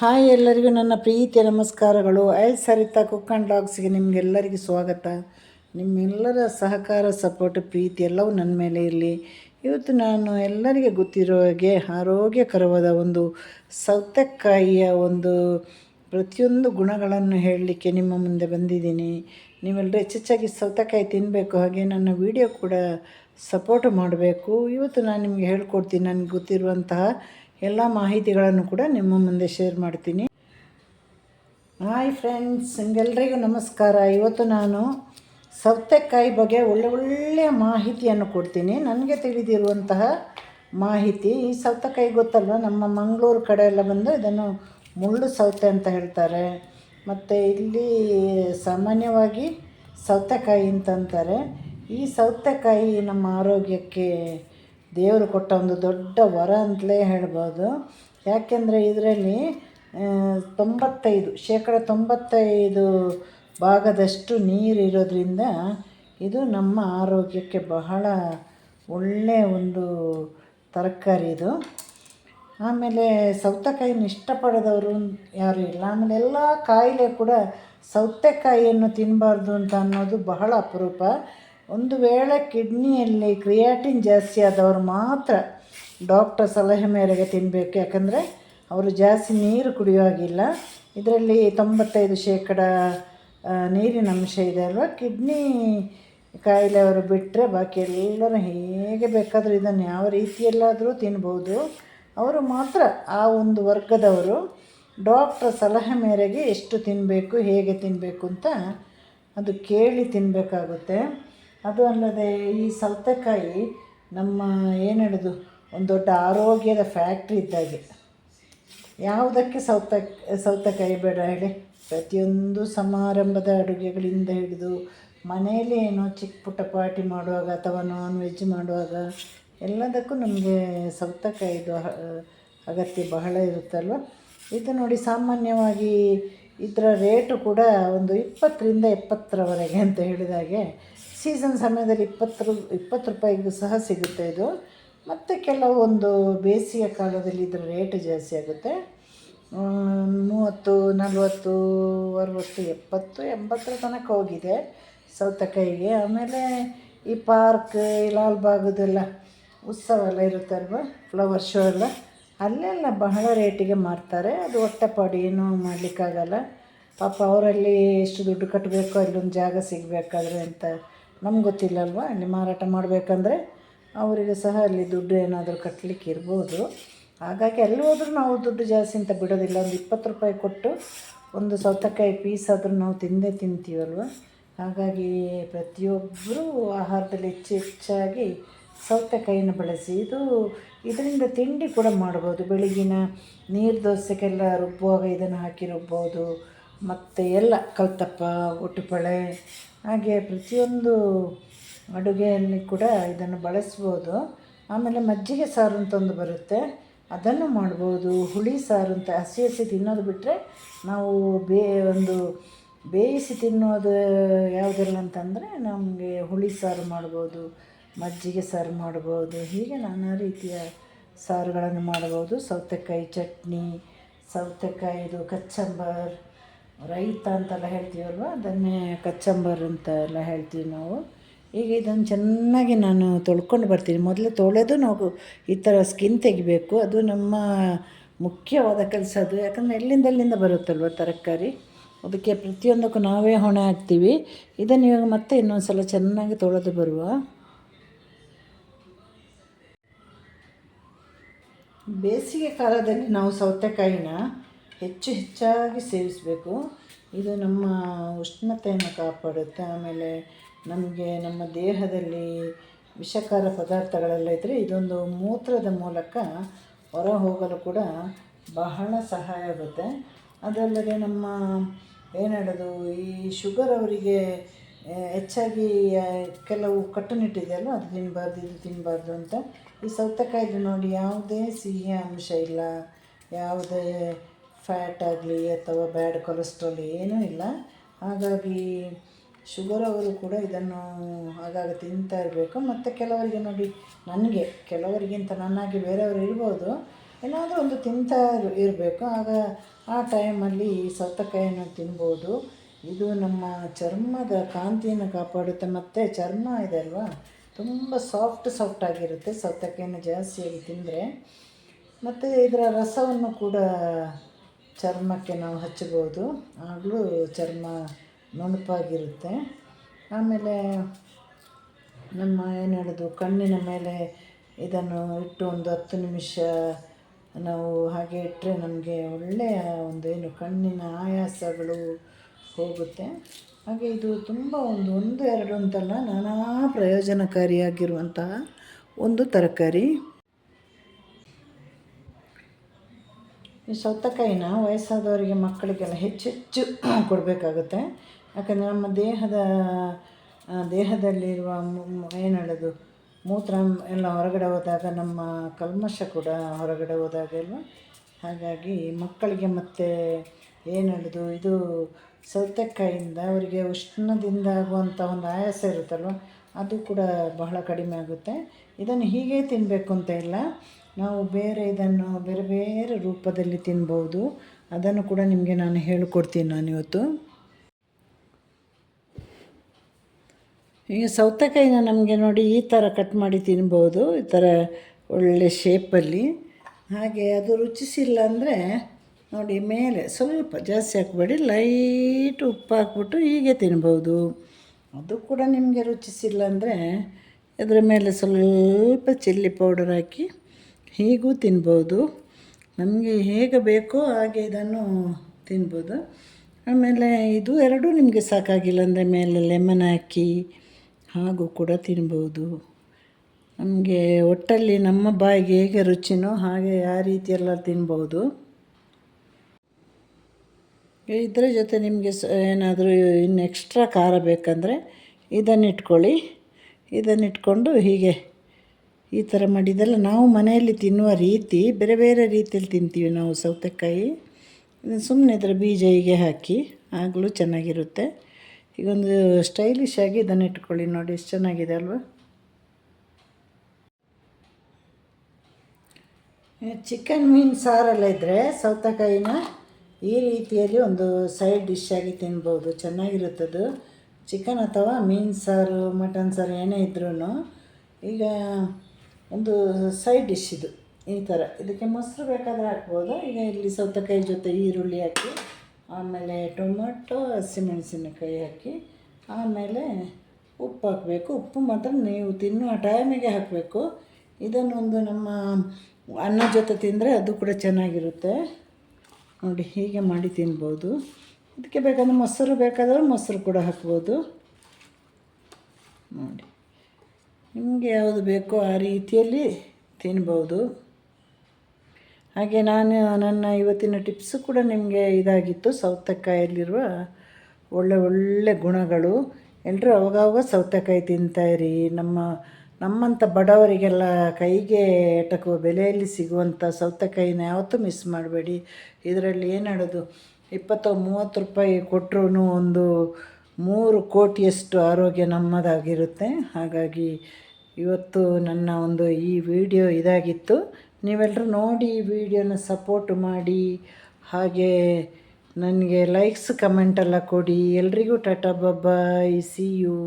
Hi ಎಲ್ಲರಿಗೂ ನನ್ನ ಪ್ರೀತಿಯ ನಮಸ್ಕಾರಗಳು. ಐ ಸರಿತಾ ಕುಕ್ ಆ್ಯಂಡ್ ಡಾಗ್ಸ್ಗೆ ನಿಮಗೆಲ್ಲರಿಗೂ ಸ್ವಾಗತ. ನಿಮ್ಮೆಲ್ಲರ ಸಹಕಾರ, ಸಪೋರ್ಟ್, ಪ್ರೀತಿ ಎಲ್ಲವೂ ನನ್ನ ಮೇಲೆ ಇರಲಿ. ಇವತ್ತು ನಾನು ಎಲ್ಲರಿಗೆ ಗೊತ್ತಿರೋ ಹಾಗೆ ಆರೋಗ್ಯಕರವಾದ ಒಂದು ಸೌತೆಕಾಯಿಯ ಒಂದು ಪ್ರತಿಯೊಂದು ಗುಣಗಳನ್ನು ಹೇಳಲಿಕ್ಕೆ ನಿಮ್ಮ ಮುಂದೆ ಬಂದಿದ್ದೀನಿ. ನೀವೆಲ್ಲರೂ ಹೆಚ್ಚೆಚ್ಚಾಗಿ ಸೌತೆಕಾಯಿ ತಿನ್ನಬೇಕು ಹಾಗೆ ನನ್ನ ವಿಡಿಯೋ ಕೂಡ ಸಪೋರ್ಟ್ ಮಾಡಬೇಕು. ಇವತ್ತು ನಾನು ನಿಮಗೆ ಹೇಳ್ಕೊಡ್ತೀನಿ. ನನಗೆ ಗೊತ್ತಿರುವಂತಹ ಎಲ್ಲ ಮಾಹಿತಿಗಳನ್ನು ಕೂಡ ನಿಮ್ಮ ಮುಂದೆ ಶೇರ್ ಮಾಡ್ತೀನಿ. ಹಾಯ್ ಫ್ರೆಂಡ್ಸ್ ನಿಮಗೆಲ್ಲರಿಗೂ ನಮಸ್ಕಾರ. ಇವತ್ತು ನಾನು ಸೌತೆಕಾಯಿ ಬಗ್ಗೆ ಒಳ್ಳೆ ಒಳ್ಳೆಯ ಮಾಹಿತಿಯನ್ನು ಕೊಡ್ತೀನಿ. ನನಗೆ ತಿಳಿದಿರುವಂತಹ ಮಾಹಿತಿ, ಈ ಸೌತೆಕಾಯಿ ಗೊತ್ತಲ್ವ? ನಮ್ಮ ಮಂಗಳೂರು ಕಡೆ ಎಲ್ಲ ಬಂದು ಇದನ್ನು ಮುಳ್ಳು ಸೌತೆ ಅಂತ ಹೇಳ್ತಾರೆ. ಮತ್ತು ಇಲ್ಲಿ ಸಾಮಾನ್ಯವಾಗಿ ಸೌತೆಕಾಯಿ ಅಂತಂತಾರೆ. ಈ ಸೌತೆಕಾಯಿ ನಮ್ಮ ಆರೋಗ್ಯಕ್ಕೆ ದೇವರು ಕೊಟ್ಟ ಒಂದು ದೊಡ್ಡ ವರ ಅಂತಲೇ ಹೇಳ್ಬೋದು. ಯಾಕೆಂದರೆ ಇದರಲ್ಲಿ ತೊಂಬತ್ತೈದು, ಶೇಕಡ ತೊಂಬತ್ತೈದು ಭಾಗದಷ್ಟು ನೀರು ಇರೋದ್ರಿಂದ ಇದು ನಮ್ಮ ಆರೋಗ್ಯಕ್ಕೆ ಬಹಳ ಒಳ್ಳೆಯ ಒಂದು ತರಕಾರಿ ಇದು. ಆಮೇಲೆ ಸೌತೆಕಾಯಿನ ಇಷ್ಟಪಡದವರು ಯಾರೂ ಇಲ್ಲ. ಆಮೇಲೆ ಎಲ್ಲ ಕಾಯಿಲೆ ಕೂಡ ಸೌತೆಕಾಯಿಯನ್ನು ತಿನ್ನಬಾರ್ದು ಅಂತ ಅನ್ನೋದು ಬಹಳ ಅಪರೂಪ. ಒಂದು ವೇಳೆ ಕಿಡ್ನಿಯಲ್ಲಿ ಕ್ರಿಯಾಟಿನ್ ಜಾಸ್ತಿ ಆದವರು ಮಾತ್ರ ಡಾಕ್ಟರ್ ಸಲಹೆ ಮೇರೆಗೆ ತಿನ್ನಬೇಕು ಯಾಕಂದರೆ ಅವರು ಜಾಸ್ತಿ ನೀರು ಕುಡಿಯುವಾಗಿಲ್ಲ ಇದರಲ್ಲಿ ತೊಂಬತ್ತೈದು ಶೇಕಡ ನೀರಿನ ಅಂಶ ಇದೆ ಅಲ್ವಾ? ಕಿಡ್ನಿ ಕಾಯಿಲೆಯವರು ಬಿಟ್ಟರೆ ಬಾಕಿ ಎಲ್ಲರೂ ಹೇಗೆ ಬೇಕಾದರೂ ಇದನ್ನು ಯಾವ ರೀತಿಯಲ್ಲಾದರೂ ತಿನ್ಬೋದು. ಅವರು ಮಾತ್ರ ಆ ಒಂದು ವರ್ಗದವರು ಡಾಕ್ಟರ್ ಸಲಹೆ ಮೇರೆಗೆ ಎಷ್ಟು ತಿನ್ನಬೇಕು ಹೇಗೆ ತಿನ್ನಬೇಕು ಅಂತ ಅದು ಕೇಳಿ ತಿನ್ನಬೇಕಾಗುತ್ತೆ ಅದು ಅಲ್ಲದೆ ಈ ಸೌತೆಕಾಯಿ ನಮ್ಮ ಏನು ಹೇಳೋದು, ಒಂದು ದೊಡ್ಡ ಆರೋಗ್ಯದ ಫ್ಯಾಕ್ಟ್ರಿ ಇದ್ದಾಗೆ. ಯಾವುದಕ್ಕೆ ಸೌತೆ, ಸೌತೆಕಾಯಿ ಬೇಡ ಹೇಳಿ. ಪ್ರತಿಯೊಂದು ಸಮಾರಂಭದ ಅಡುಗೆಗಳಿಂದ ಹಿಡಿದು ಮನೆಯಲ್ಲಿ ಏನೋ ಚಿಕ್ಕ ಪುಟ್ಟ ಪಾರ್ಟಿ ಮಾಡುವಾಗ ಅಥವಾ ನಾನ್ ವೆಜ್ ಮಾಡುವಾಗ ಎಲ್ಲದಕ್ಕೂ ನಮಗೆ ಸೌತೆಕಾಯಿದು ಅಗತ್ಯ ಬಹಳ ಇರುತ್ತಲ್ವ? ಇದು ನೋಡಿ ಸಾಮಾನ್ಯವಾಗಿ ಇದರ ರೇಟು ಕೂಡ ಒಂದು ಇಪ್ಪತ್ತರಿಂದ ಎಪ್ಪತ್ತರವರೆಗೆ ಅಂತ ಹೇಳಿದಾಗೆ. ಸೀಸನ್ ಸಮಯದಲ್ಲಿ ಇಪ್ಪತ್ತು ಇಪ್ಪತ್ತು ರೂಪಾಯಿಗೂ ಸಹ ಸಿಗುತ್ತೆ ಇದು. ಮತ್ತು ಕೆಲವೊಂದು ಬೇಸಿಗೆ ಕಾಲದಲ್ಲಿ ಇದರ ರೇಟ್ ಜಾಸ್ತಿ ಆಗುತ್ತೆ. ಮೂವತ್ತು, ನಲ್ವತ್ತು, ಅರವತ್ತು, ಎಪ್ಪತ್ತು, ಎಂಬತ್ತರ ತನಕ ಹೋಗಿದೆ ಸೌತೆಕಾಯಿಗೆ. ಆಮೇಲೆ ಈ ಪಾರ್ಕ್ ಲಾಲ್ಬಾಗದೆಲ್ಲ ಉತ್ಸವ ಎಲ್ಲ ಇರುತ್ತಲ್ವ ಫ್ಲವರ್ ಶೋ ಎಲ್ಲ. ಅಲ್ಲೆಲ್ಲ ಬಹಳ ರೇಟಿಗೆ ಮಾರ್ತಾರೆ. ಅದು ಹೊಟ್ಟೆಪಾಡು ಏನೂ ಮಾಡಲಿಕ್ಕಾಗಲ್ಲ. ಪಾಪ ಅವರಲ್ಲಿ ಎಷ್ಟು ದುಡ್ಡು ಕಟ್ಟಬೇಕು ಅಲ್ಲೊಂದು ಜಾಗ ಸಿಗಬೇಕಾದ್ರೆ ಅಂತ ನಮ್ಗೆ ಗೊತ್ತಿಲ್ಲಲ್ವ? ಎಣ್ಣೆ ಮಾರಾಟ ಮಾಡಬೇಕಂದ್ರೆ ಅವರಿಗೆ ಸಹ ಅಲ್ಲಿ ದುಡ್ಡು ಏನಾದರೂ ಕಟ್ಟಲಿಕ್ಕೆ ಇರ್ಬೋದು. ಹಾಗಾಗಿ ಎಲ್ಲಿ ಹೋದರೂ ನಾವು ದುಡ್ಡು ಜಾಸ್ತಿ ಅಂತ ಬಿಡೋದಿಲ್ಲ. ಒಂದು ಇಪ್ಪತ್ತು ರೂಪಾಯಿ ಕೊಟ್ಟು ಒಂದು ಸೌತೆಕಾಯಿ ಪೀಸ್ ಆದರೂ ನಾವು ತಿಂದೇ ತಿಂತೀವಲ್ವ? ಹಾಗಾಗಿ ಪ್ರತಿಯೊಬ್ಬರೂ ಆಹಾರದಲ್ಲಿ ಹೆಚ್ಚು ಹೆಚ್ಚಾಗಿ ಸೌತೆಕಾಯಿನ ಬಳಸಿ. ಇದು ಇದರಿಂದ ತಿಂಡಿ ಕೂಡ ಮಾಡ್ಬೋದು. ಬೆಳಗಿನ ನೀರು ದೋಸೆಗೆಲ್ಲ ರುಬ್ಬುವಾಗ ಇದನ್ನು ಹಾಕಿ ರುಬ್ಬೋದು. ಮತ್ತು ಎಲ್ಲ ಕಲ್ತಪ್ಪ ಒಟ್ಟುಪಳೆ ಹಾಗೆ ಪ್ರತಿಯೊಂದು ಅಡುಗೆಯಲ್ಲಿ ಕೂಡ ಇದನ್ನು ಬಳಸ್ಬೋದು. ಆಮೇಲೆ ಮಜ್ಜಿಗೆ ಸಾರು ಅಂತ ಒಂದು ಬರುತ್ತೆ. ಅದನ್ನು ಮಾಡ್ಬೋದು. ಹುಳಿ ಸಾರು ಅಂತ ಹಸಿ ಹಸಿ ತಿನ್ನೋದು ಬಿಟ್ಟರೆ ನಾವು ಬೇ, ಒಂದು ಬೇಯಿಸಿ ತಿನ್ನೋದು ಯಾವುದೆಲ್ಲ ಅಂತಂದರೆ ನಮಗೆ ಹುಳಿ ಸಾರು ಮಾಡ್ಬೋದು, ಮಜ್ಜಿಗೆ ಸಾರು ಮಾಡ್ಬೋದು. ಹೀಗೆ ನಾನಾ ರೀತಿಯ ಸಾರುಗಳನ್ನು ಮಾಡ್ಬೋದು. ಸೌತೆಕಾಯಿ ಚಟ್ನಿ, ಸೌತೆಕಾಯಿದು ಕಚ್ಚಂಬರ್ ರೈತ ಅಂತೆಲ್ಲ ಹೇಳ್ತೀವಲ್ವ? ಅದನ್ನೇ ಕಚ್ಚಂಬರ್ ಅಂತ ಎಲ್ಲ ಹೇಳ್ತೀವಿ ನಾವು. ಈಗ ಇದನ್ನು ಚೆನ್ನಾಗಿ ನಾನು ತೊಳ್ಕೊಂಡು ಬರ್ತೀನಿ. ಮೊದಲು ತೊಳೆದು ನಾವು ಈ ಥರ ಸ್ಕಿನ್ ತೆಗಿಬೇಕು. ಅದು ನಮ್ಮ ಮುಖ್ಯವಾದ ಕೆಲಸ ಅದು. ಯಾಕಂದರೆ ಎಲ್ಲಿಂದ ಎಲ್ಲಿಂದ ಬರುತ್ತಲ್ವ ತರಕಾರಿ? ಅದಕ್ಕೆ ಪ್ರತಿಯೊಂದಕ್ಕೂ ನಾವೇ ಹೊಣೆ ಹಾಕ್ತೀವಿ ಇದನ್ನು ಇವಾಗ ಮತ್ತೆ ಇನ್ನೊಂದು ಸಲ ಚೆನ್ನಾಗಿ ತೊಳೆದು ಬರುವ. ಬೇಸಿಗೆ ಕಾಲದಲ್ಲಿ ನಾವು ಸೌತೆಕಾಯಿನ ಹೆಚ್ಚು ಹೆಚ್ಚಾಗಿ ಸೇವಿಸಬೇಕು. ಇದು ನಮ್ಮ ಉಷ್ಣತೆಯನ್ನು ಕಾಪಾಡುತ್ತೆ. ಆಮೇಲೆ ನಮಗೆ ನಮ್ಮ ದೇಹದಲ್ಲಿ ವಿಷಕಾರ ಪದಾರ್ಥಗಳೆಲ್ಲ ಇದ್ದರೆ ಇದೊಂದು ಮೂತ್ರದ ಮೂಲಕ ಹೊರ ಹೋಗಲು ಕೂಡ ಬಹಳ ಸಹಾಯ ಆಗುತ್ತೆ. ಅದಲ್ಲದೆ ನಮ್ಮ ಏನು ಈ ಶುಗರ್ ಅವರಿಗೆ ಹೆಚ್ಚಾಗಿ ಕೆಲವು ಕಟ್ಟುನಿಟ್ಟಿದೆಯಲ್ಲ ಅದು ತಿನ್ನಬಾರ್ದು ಇದು ತಿನ್ನಬಾರ್ದು ಅಂತ. ಈ ಸೌತೆಕಾಯಿದು ನೋಡಿ, ಯಾವುದೇ ಸಿಹಿ ಅಂಶ ಇಲ್ಲ. ಯಾವುದೇ ಫ್ಯಾಟ್ ಆಗಲಿ ಅಥವಾ ಬ್ಯಾಡ್ ಕೊಲೆಸ್ಟ್ರಾಲ್ ಏನೂ ಇಲ್ಲ. ಹಾಗಾಗಿ ಶುಗರ್ ಅವರು ಕೂಡ ಇದನ್ನು ಆಗಾಗ ತಿಂತಾ ಇರಬೇಕು. ಮತ್ತು ಕೆಲವರಿಗೆ ನೋಡಿ ನನಗೆ, ಕೆಲವರಿಗಿಂತ ನನ್ನಾಗಿ ಬೇರೆಯವರು ಇರ್ಬೋದು. ಏನಾದರೂ ಒಂದು ತಿಂತಾ ಇರಬೇಕು. ಆಗ ಆ ಟೈಮಲ್ಲಿ ಈ ಸೌತೆಕಾಯಿಯನ್ನು ತಿನ್ಬೋದು. ಇದು ನಮ್ಮ ಚರ್ಮದ ಕಾಂತಿಯನ್ನು ಕಾಪಾಡುತ್ತೆ. ಮತ್ತು ಚರ್ಮ ಇದೆ ಅಲ್ವಾ? ತುಂಬ ಸಾಫ್ಟ್ ಸಾಫ್ಟ್ ಆಗಿರುತ್ತೆ ಸೌತೆಕಾಯಿನ ಜಾಸ್ತಿಯಾಗಿ ತಿಂದರೆ. ಮತ್ತು ಇದರ ರಸವನ್ನು ಕೂಡ ಚರ್ಮಕ್ಕೆ ನಾವು ಹಚ್ಚಬೋದು ಆಗಲೂ ಚರ್ಮ ನುಣುಪಾಗಿರುತ್ತೆ. ಆಮೇಲೆ ನಮ್ಮ ಏನು ಹೇಳೋದು, ಕಣ್ಣಿನ ಮೇಲೆ ಇದನ್ನು ಇಟ್ಟು ಒಂದು ಹತ್ತು ನಿಮಿಷ ನಾವು ಹಾಗೆ ಇಟ್ಟರೆ ನಮಗೆ ಒಳ್ಳೆಯ ಒಂದು ಏನು ಕಣ್ಣಿನ ಆಯಾಸಗಳು ಹೋಗುತ್ತೆ. ಹಾಗೆ ಇದು ತುಂಬ ಒಂದು ಒಂದು, ಎರಡು ಅಂತಲ್ಲ ನಾನಾ ಪ್ರಯೋಜನಕಾರಿಯಾಗಿರುವಂತಹ ಒಂದು ತರಕಾರಿ. ಈ ಸೌತೆಕಾಯಿನ ವಯಸ್ಸಾದವರಿಗೆ ಮಕ್ಕಳಿಗೆಲ್ಲ ಹೆಚ್ಚೆಚ್ಚು ಹೆಚ್ಚು ಕೊಡಬೇಕಾಗುತ್ತೆ. ಯಾಕಂದರೆ ನಮ್ಮ ದೇಹದ ದೇಹದಲ್ಲಿರುವ ಏನು ಹೇಳೋದು ಮೂತ್ರ ಎಲ್ಲ ಹೊರಗಡೆ ಹೋದಾಗ ನಮ್ಮ ಕಲ್ಮಶ ಕೂಡ ಹೊರಗಡೆ ಹೋದಾಗೆಲ್ಲ ಹಾಗಾಗಿ ಮಕ್ಕಳಿಗೆ ಮತ್ತೆ ಏನು ಹೇಳೋದು ಇದು ಸೌತೆಕಾಯಿಂದ ಅವರಿಗೆ ಉಷ್ಣದಿಂದ ಆಗುವಂಥ ಒಂದು ಆಯಾಸ ಇರುತ್ತಲ್ವ? ಅದು ಕೂಡ ಬಹಳ ಕಡಿಮೆ ಆಗುತ್ತೆ. ಇದನ್ನು ಹೀಗೆ ತಿನ್ನಬೇಕು ಅಂತ ಇಲ್ಲ. ನಾವು ಬೇರೆ ಇದನ್ನು ಬೇರೆ ಬೇರೆ ರೂಪದಲ್ಲಿ ತಿನ್ಬೋದು. ಅದನ್ನು ಕೂಡ ನಿಮಗೆ ನಾನು ಹೇಳಿಕೊಡ್ತೀನಿ ನಾನು ಇವತ್ತು. ಈಗ ಸೌತೆಕಾಯಿನ ನಮಗೆ ನೋಡಿ ಈ ಥರ ಕಟ್ ಮಾಡಿ ತಿನ್ಬೋದು. ಈ ಥರ ಒಳ್ಳೆ ಶೇಪಲ್ಲಿ ಹಾಗೆ ಅದು ರುಚಿಸಿಲ್ಲ ಅಂದರೆ ನೋಡಿ ಮೇಲೆ ಸ್ವಲ್ಪ ಜಾಸ್ತಿ ಹಾಕ್ಬೇಡಿ. ಲೈಟ್ ಉಪ್ಪು ಹಾಕ್ಬಿಟ್ಟು ಹೀಗೆ ತಿನ್ಬೋದು. ಅದು ಕೂಡ ನಿಮಗೆ ರುಚಿಸಿಲ್ಲ ಅಂದರೆ ಅದರ ಮೇಲೆ ಸ್ವಲ್ಪ ಚಿಲ್ಲಿ ಪೌಡರ್ ಹಾಕಿ ಹೀಗೂ ತಿನ್ಬೋದು, ನಮಗೆ ಹೇಗೆ ಬೇಕೋ ಹಾಗೆ ಇದನ್ನು ತಿನ್ಬೋದು. ಆಮೇಲೆ ಇದು ಎರಡೂ ನಿಮಗೆ ಸಾಕಾಗಿಲ್ಲ ಅಂದರೆ ಮೇಲೆ ಲೆಮನ್ ಹಾಕಿ ಹಾಗೂ ಕೂಡ ತಿನ್ಬೋದು. ನಮಗೆ ಒಟ್ಟಲ್ಲಿ ನಮ್ಮ ಬಾಯಿಗೆ ಹೇಗೆ ರುಚಿನೋ ಹಾಗೆ ಆ ರೀತಿಯೆಲ್ಲ ತಿನ್ಬೋದು. ಇದರ ಜೊತೆ ನಿಮಗೆ ಏನಾದರೂ ಇನ್ನು ಎಕ್ಸ್ಟ್ರಾ ಖಾರ ಬೇಕಂದರೆ ಇದನ್ನಿಟ್ಕೊಳ್ಳಿ. ಇದನ್ನಿಟ್ಕೊಂಡು ಹೀಗೆ ಈ ಥರ ಮಾಡಿದ್ದೆಲ್ಲ ನಾವು ಮನೆಯಲ್ಲಿ ತಿನ್ನುವ ರೀತಿ, ಬೇರೆ ಬೇರೆ ರೀತಿಯಲ್ಲಿ ತಿಂತೀವಿ ನಾವು ಸೌತೆಕಾಯಿ. ಇದನ್ನು ಸುಮ್ಮನೆ ಇದರ ಬೀಜ ಹೀಗೆ ಹಾಕಿ, ಆಗಲೂ ಚೆನ್ನಾಗಿರುತ್ತೆ. ಈಗ ಒಂದು ಸ್ಟೈಲಿಶ್ ಆಗಿ ಇದನ್ನು ಇಟ್ಕೊಳ್ಳಿ ನೋಡಿ, ಎಷ್ಟು ಚೆನ್ನಾಗಿದೆ ಅಲ್ವಾ? ಚಿಕನ್ ಮೀನು ಸಾರೆಲ್ಲ ಇದ್ದರೆ ಸೌತೆಕಾಯಿನ ಈ ರೀತಿಯಲ್ಲಿ ಒಂದು ಸೈಡ್ ಡಿಶ್ ಆಗಿ ತಿನ್ಬೋದು ಚೆನ್ನಾಗಿರುತ್ತದು ಚಿಕನ್ ಅಥವಾ ಮೀನು ಸಾರು ಮಟನ್ ಸಾರು ಏನೇ ಇದ್ರೂ ಈಗ ಒಂದು ಸೈಡ್ ಡಿಶ್ ಇದು, ಈ ಥರ ಇದಕ್ಕೆ ಮೊಸರು ಬೇಕಾದರೆ ಹಾಕ್ಬೋದು. ಈಗ ಇಲ್ಲಿ ಸೌತೆಕಾಯಿ ಜೊತೆ ಈರುಳ್ಳಿ ಹಾಕಿ, ಆಮೇಲೆ ಟೊಮೊಟೊ, ಹಸಿಮೆಣಸಿನಕಾಯಿ ಹಾಕಿ, ಆಮೇಲೆ ಉಪ್ಪು ಹಾಕಬೇಕು. ಉಪ್ಪು ಮಾತ್ರ ನೀವು ತಿನ್ನುವ ಟೈಮಿಗೆ ಹಾಕಬೇಕು. ಇದನ್ನೊಂದು ನಮ್ಮ ಅನ್ನ ಜೊತೆ ತಿಂದರೆ ಅದು ಕೂಡ ಚೆನ್ನಾಗಿರುತ್ತೆ. ನೋಡಿ, ಹೀಗೆ ಮಾಡಿ ತಿನ್ಬೋದು. ಇದಕ್ಕೆ ಬೇಕಾದ್ರೆ ಮೊಸರು ಬೇಕಾದರೆ ಮೊಸರು ಕೂಡ ಹಾಕ್ಬೋದು. ನೋಡಿ. ನಿಮಗೆ ಯಾವುದು ಬೇಕೋ ಆ ರೀತಿಯಲ್ಲಿ ತಿನ್ಬೋದು. ಹಾಗೆ ನಾನು ನನ್ನ ಇವತ್ತಿನ ಟಿಪ್ಸು ಕೂಡ ನಿಮಗೆ ಇದಾಗಿತ್ತು. ಸೌತೆಕಾಯಲ್ಲಿರುವ ಒಳ್ಳೆ ಒಳ್ಳೆ ಗುಣಗಳು. ಎಲ್ಲರೂ ಅವಾಗವಾಗ ಸೌತೆಕಾಯಿ ತಿಂತಾಯಿರಿ ನಮ್ಮ ನಮ್ಮಂಥ ಬಡವರಿಗೆಲ್ಲ ಕೈಗೆ ಎಟಕುವ ಬೆಲೆಯಲ್ಲಿ ಸಿಗುವಂಥ ಸೌತೆಕಾಯಿನ ಯಾವತ್ತೂ ಮಿಸ್ ಮಾಡಬೇಡಿ. ಇದರಲ್ಲಿ ಏನು ಹೇಳೋದು? ಇಪ್ಪತ್ತು, ಮೂವತ್ತು ರೂಪಾಯಿ ಕೊಟ್ಟರು ಒಂದು ಮೂರು ಕೋಟಿಯಷ್ಟು ಆರೋಗ್ಯ ನಮ್ಮದಾಗಿರುತ್ತೆ. ಹಾಗಾಗಿ ಇವತ್ತು ನನ್ನ ಒಂದು ಈ ವಿಡಿಯೋ ಇದಾಗಿತ್ತು. ನೀವೆಲ್ಲರೂ ನೋಡಿ ಈ ವಿಡಿಯೋನ ಸಪೋರ್ಟ್ ಮಾಡಿ. ಹಾಗೆ ನನಗೆ ಲೈಕ್ಸ್ ಕಮೆಂಟೆಲ್ಲ ಕೊಡಿ. ಎಲ್ರಿಗೂ ಟಾಟಾ ಬಾಯ್ ಸಿ ಯು